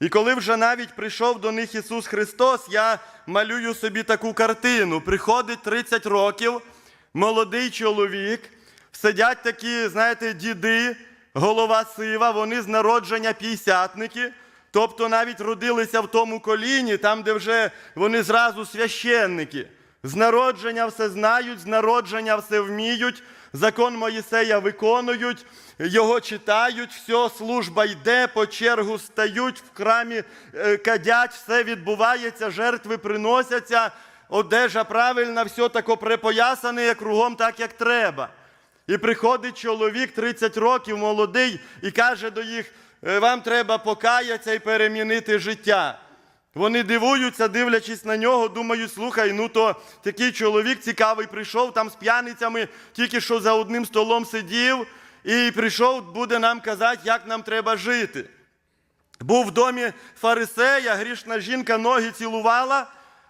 І коли вже навіть прийшов до них Ісус Христос, я малюю собі таку картину. Приходить 30 років, молодий чоловік, сидять такі, знаєте, діди, голова сива, вони з народження п'ятдесятники, тобто навіть родилися в тому коліні, там, де вже вони зразу священники. З народження все знають, з народження все вміють, закон Моїсея виконують, його читають, все, служба йде, по чергу стають, в храмі е, кадять, все відбувається, жертви приносяться, одежа правильна, все тако припоясане, кругом так, як треба. І приходить чоловік 30 років, молодий, і каже до їх: «Е, вам треба покаятися і перемінити життя. Вони дивуються, дивлячись на нього, думають, слухай, ну то такий чоловік цікавий прийшов там з п'яницями, тільки що за одним столом сидів, і прийшов, буде нам казати, як нам треба жити. Був в домі фарисея, грішна жінка ноги цілувала,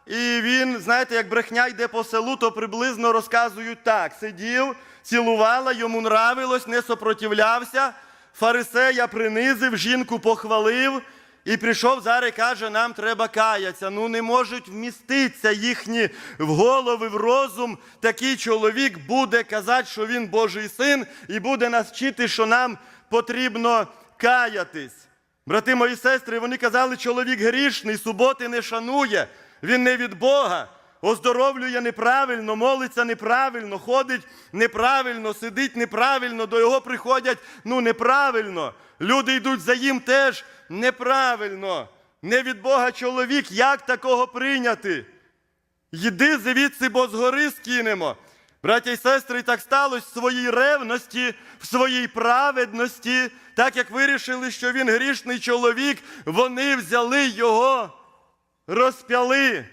і він, знаєте, як брехня йде по селу, то приблизно розказують так: сидів, цілувала, йому нравилось, не сопротивлявся. Фарисея принизив, жінку похвалив. І прийшов зараз і каже, нам треба каятися. Ну не можуть вміститися їхні в голови, в розум. Такий чоловік буде казати, що він Божий син, і буде нас вчити, що нам потрібно каятись. Брати мої сестри, вони казали, чоловік грішний, суботи не шанує, він не від Бога. Оздоровлює неправильно, молиться неправильно, ходить неправильно, сидить неправильно, до його приходять ну неправильно. Люди йдуть за їм теж неправильно. Не від Бога чоловік, як такого прийняти? Йди звідси, бо згори скинемо. Браття і сестри, так сталося в своїй ревності, в своїй праведності, так як вирішили, що він грішний чоловік, вони взяли його, розп'яли.